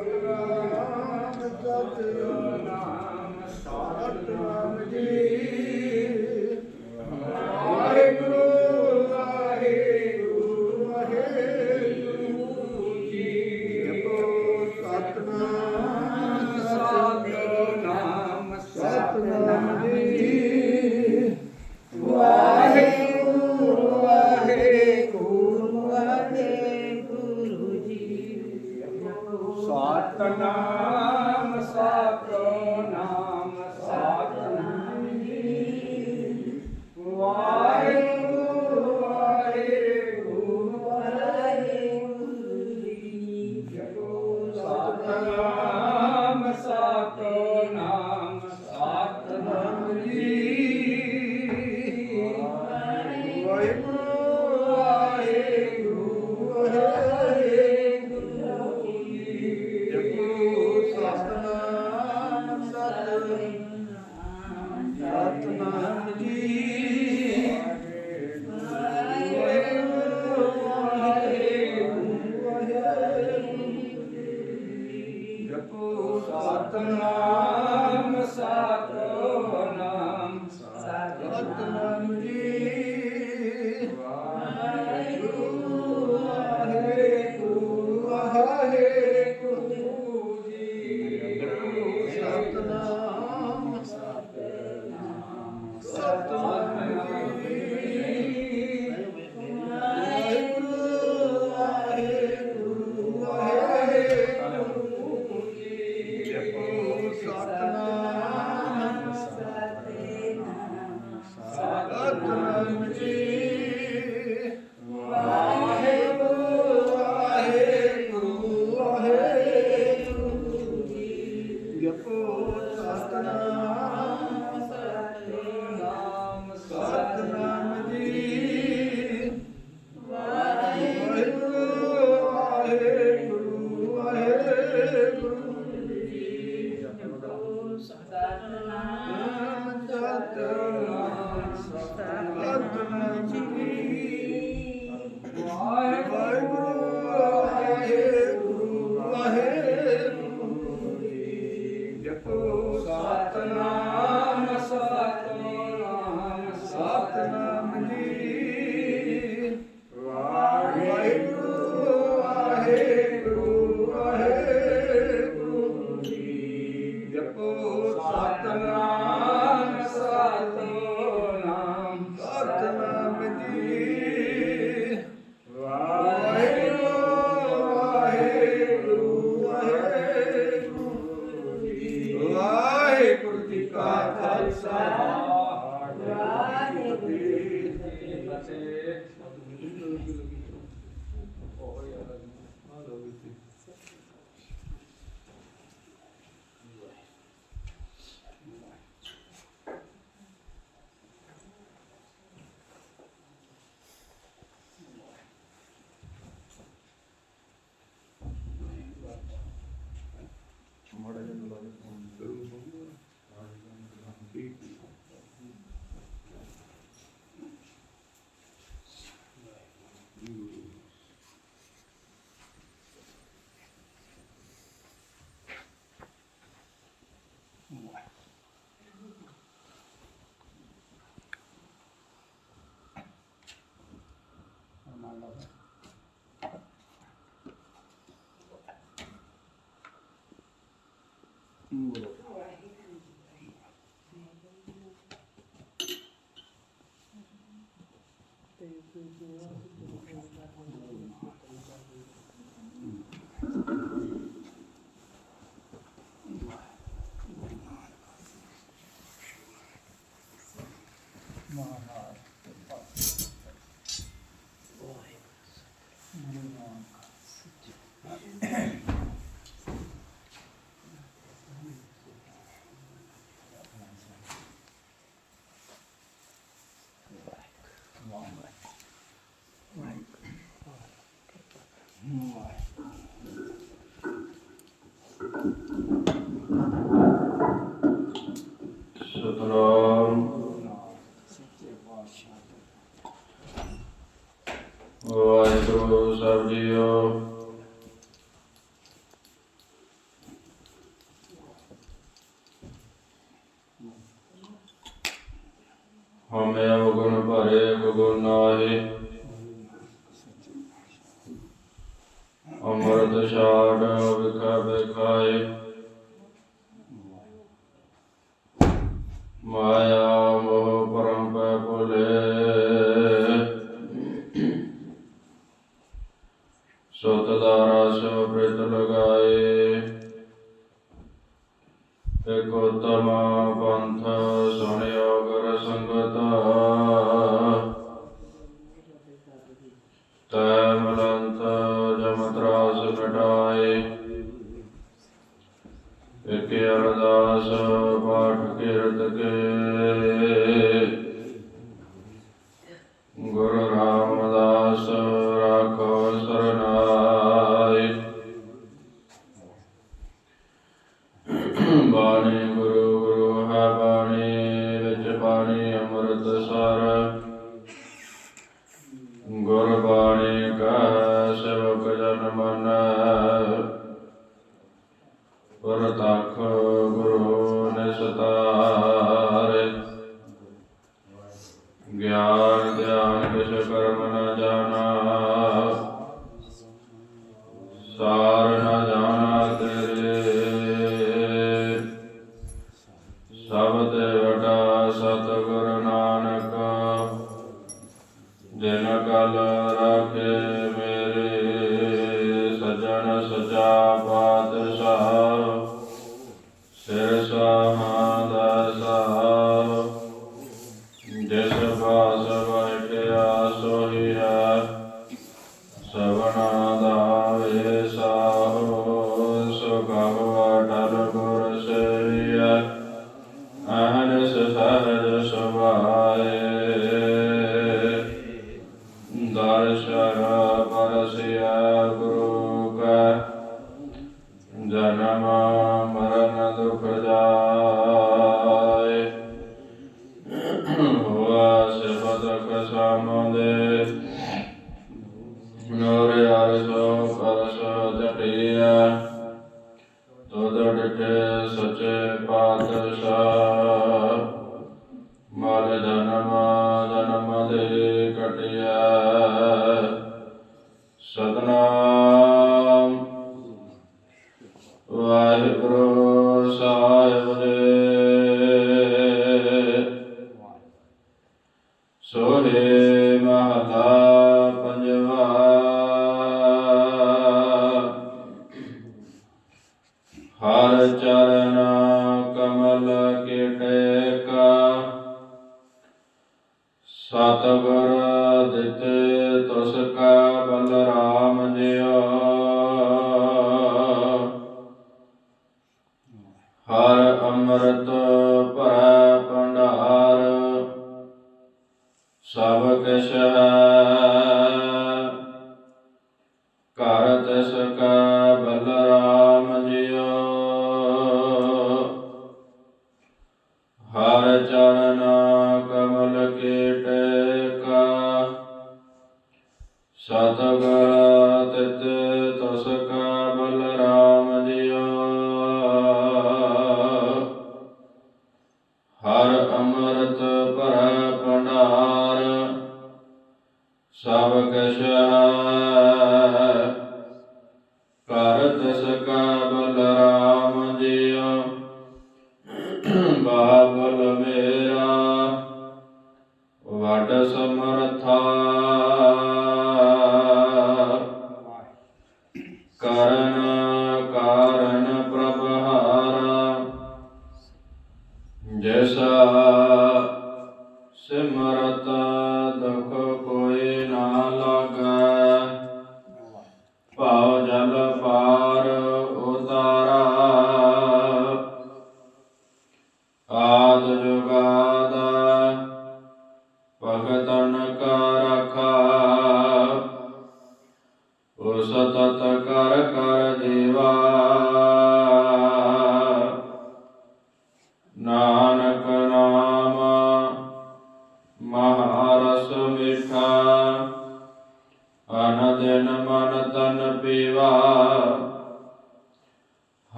ਸਤਨਾਮ ਸਤਨਾਮ ਸਤਨਾਮ ਜੀ। bien? 嗯。对。妈！ਹਮੇ ਅਵਗੁਣ ਭਰੇ ਗੁਣ ਨਾਹੀ। ਅਮਰਤ ਛਾੜ ਵਿਖਾ ਵਿਖਾਏ ਮਾਇਆ ਮੋਹ ਪਰਮ ਪੈ ਭੁਲੇ। ਸੁਤ ਦਾ ਰਸ ਪ੍ਰਿਤ ਲਗਾਏ। ਇਕ ਉਤਮ ਪੰਥ ਸੁਣਿਓ ਗੁਰ ਸੰਗਤ ਧਿਆਨ ਕਰਮ ਨ ਜਾਣਾ ਸਾਰ ਨ ਜਾਣਾ ਤੇਰੇ ਸਭ ਤੇ ਵਡਾ ਸਤਿਗੁਰ ਨਾਨਕ, ਜਿਨ ਕਲ ਰਾਖੇ ਮੇਰੇ ਸਜਣ ਸਚਾ ਪਾਤਸ਼ਾਹ ਸਿਰ ਸਮਾਦਾ ਸਾਹਿਬ, ਜਿਸ ਬਾਸ Guru ਅੰਮ੍ਰਿਤ ਭਰੈ ਭੰਡਾਰ, ਸਭ ਕਿਛ ਹੈ। ਘਰ ਕਾ ਬਲਰਾਮ ਜਿਉ। ਹਰ ਚਰਨ ਕਮਲ ਕੇ। ਟੇਕਾ ਸਤਿਗੁਰ ਤਿਤ ਤੁਸ uh,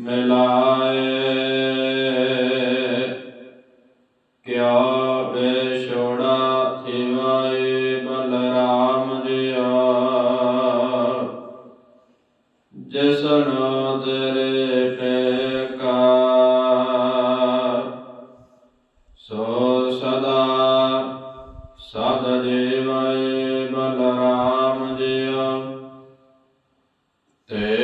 ਮਿਲਾਏ ਕਿਆ ਵੇ ਛੋੜਾ ਬਲਰਾਮ ਜਿਆ। ਜਸਨ ਦਰੇ ਟੇਕਾ ਸੋ ਸਦਾ ਸਦ ਜੀਵਾਏ ਬਲਰਾਮ ਜਿਆ। ਤੇ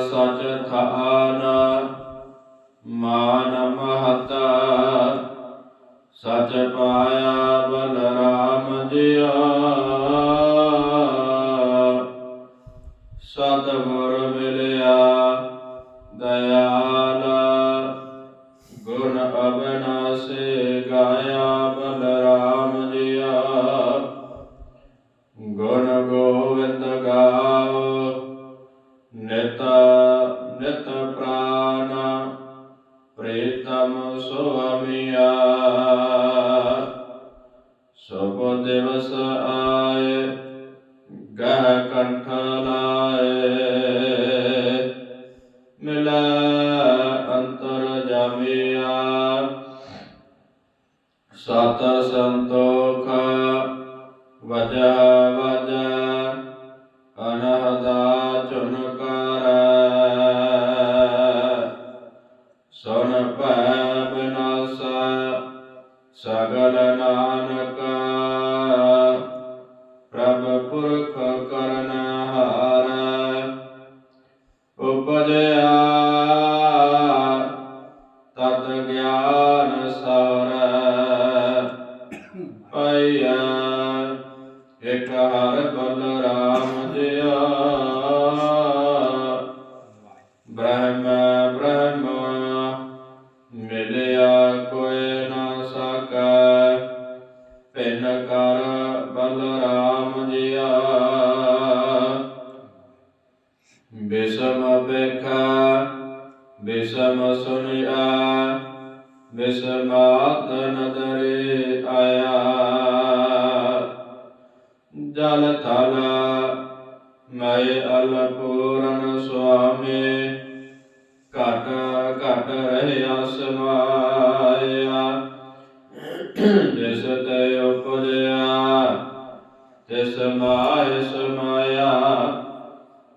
ਸਚ ਥਾਨ ਮਾਨ ਮਹਤਾ ਸਚ ਪਾਇਆ ਬਲਰਾਮ ਜਿਆ। ਸਤਿਗੁਰ ਮਿਲਿਆ ਨਿਤ ਨਿਤ ਪ੍ਰਾਨ ਪ੍ਰੀਤਮ ਸੁਆਮੀਆ। ਸਭ ਦਿਵਸ ਆਏ, ਗਹਿ ਕੰਠ ਲਾਏ। ਮਿਲੈ ਅੰਤਰ ਜਾਮਿਆ। ਸਤ ਸੰਤੋਖ ਵਜਹ ਵਜ ਅਨਹਦਾ ਭੈ ਬਿਨਾਸਾ ਸਗਲ ਨਾਨਕ ਪ੍ਰਭ ਪੁਰਖ ਕਰਨ ਹਾਰ ਉਪਜਿਆ ਤਤ ਗਿਆਨ ਸਰ ਪਈਆ ਇਕ ਹਰ ਬਲਰਾਮ ਜਿਆ ਵਿਸ਼ਮ ਵਿਸਮਾਤ ਨਦਰੇ ਆਇਆ ਜਲ ਥਲ ਮੈਂ ਅਲਪੂਰਨ ਸੁਆਮੀ ਘਟ ਘਟ ਸਮਾਇਆ ਜਿਸ ਤੈ ਉਪਜਿਆ ਤਿਸ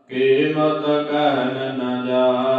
ਕੀਮਤ ਕਹਿ ਨ ਜਾਏ